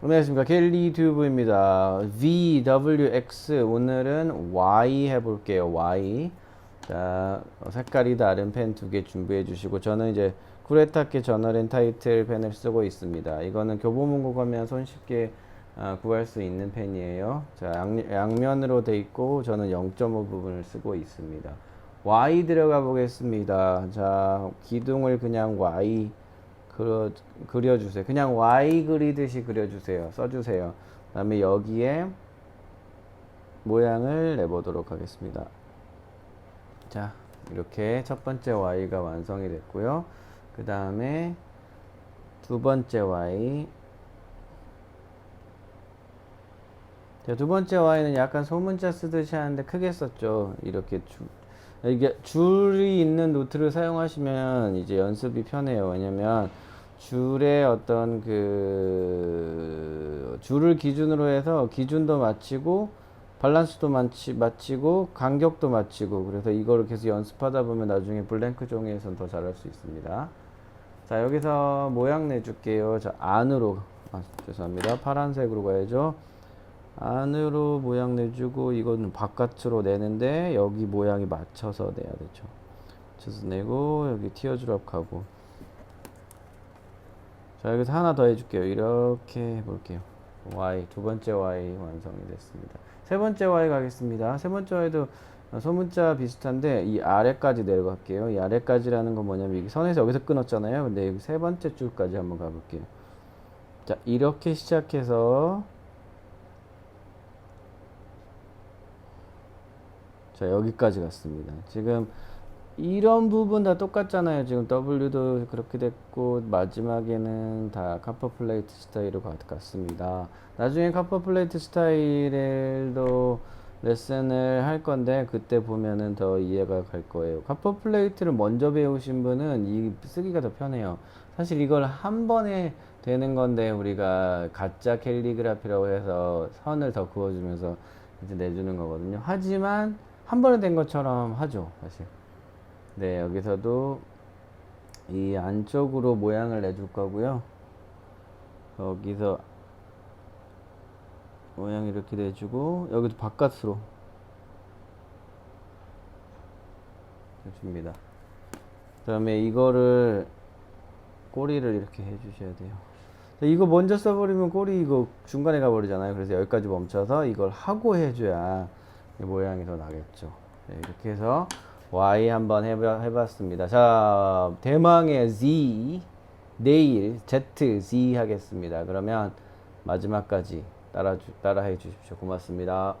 안녕하십니까 켈리 튜브입니다. VWX 오늘은 Y 해볼게요. Y 자 어, 색깔이 다른 펜 두 개 준비해 주시고 저는 이제 쿠레타케 저널앤 타이틀 펜을 쓰고 있습니다. 이거는 교보문고 가면 손쉽게 아, 구할 수 있는 펜이에요. 자 양, 양면으로 돼 있고 저는 0.5 부분을 쓰고 있습니다. Y 들어가 보겠습니다. 자 기둥을 그냥 Y 그려, 그려주세요. 그냥 Y 그리듯이 그려주세요. 써주세요. 그 다음에 여기에 모양을 내보도록 하겠습니다. 자, 이렇게 첫 번째 Y가 완성이 됐고요. 그 다음에 두 번째 Y. 자, 두 번째 Y는 약간 소문자 쓰듯이 하는데 크게 썼죠. 이렇게 줄, 이게 줄이 있는 노트를 사용하시면 이제 연습이 편해요. 왜냐면 줄의 어떤 그 줄을 기준으로 해서 기준도 맞추고 밸런스도 맞치, 맞추고 간격도 맞추고 그래서 이거를 계속 연습하다 보면 나중에 블랭크 종이에선 더 잘할 수 있습니다. 자 여기서 모양 내줄게요. 자 안으로 아, 죄송합니다. 파란색으로 가야죠. 안으로 모양 내주고 이거는 바깥으로 내는데 여기 모양이 맞춰서 내야 되죠. 맞춰서 내고 여기 티어드롭 하고. 자 여기서 하나 더 해줄게요. 이렇게 해볼게요. Y 두 번째 Y 완성이 됐습니다. 세 번째 Y 가겠습니다. 세 번째 Y도 소문자 비슷한데 이 아래까지 내려갈게요. 이 아래까지라는 건 뭐냐면 이게 선에서 여기서 끊었잖아요. 근데 여기 세 번째 줄까지 한번 가볼게요. 자 이렇게 시작해서 자 여기까지 갔습니다 지금 이런 부분 다 똑같잖아요. 지금 W도 그렇게 됐고 마지막에는 다 카퍼 플레이트 스타일로 같- 같습니다. 나중에 카퍼 플레이트 스타일도 레슨을 할 건데 그때 보면은 더 이해가 갈 거예요. 카퍼 플레이트를 먼저 배우신 분은 이 쓰기가 더 편해요. 사실 이걸 한 번에 되는 건데 우리가 가짜 캘리그라피라고 해서 선을 더 그어주면서 이제 내주는 거거든요. 하지만 한 번에 된 것처럼 하죠, 사실. 네, 여기서도 이 안쪽으로 모양을 내줄 거고요. 여기서 모양 이렇게 내주고 여기도 바깥으로 해줍니다. 그 다음에 이거를 꼬리를 이렇게 해주셔야 돼요. 이거 먼저 써버리면 꼬리 이거 중간에 가버리잖아요. 그래서 여기까지 멈춰서 이걸 하고 해줘야 이 모양이 더 나겠죠. 네, 이렇게 해서 Y 한번 해봐, 해봤습니다. 자, 대망의 Z, 내일 Z, Z 하겠습니다. 그러면 마지막까지 따라, 따라 해 주십시오. 고맙습니다.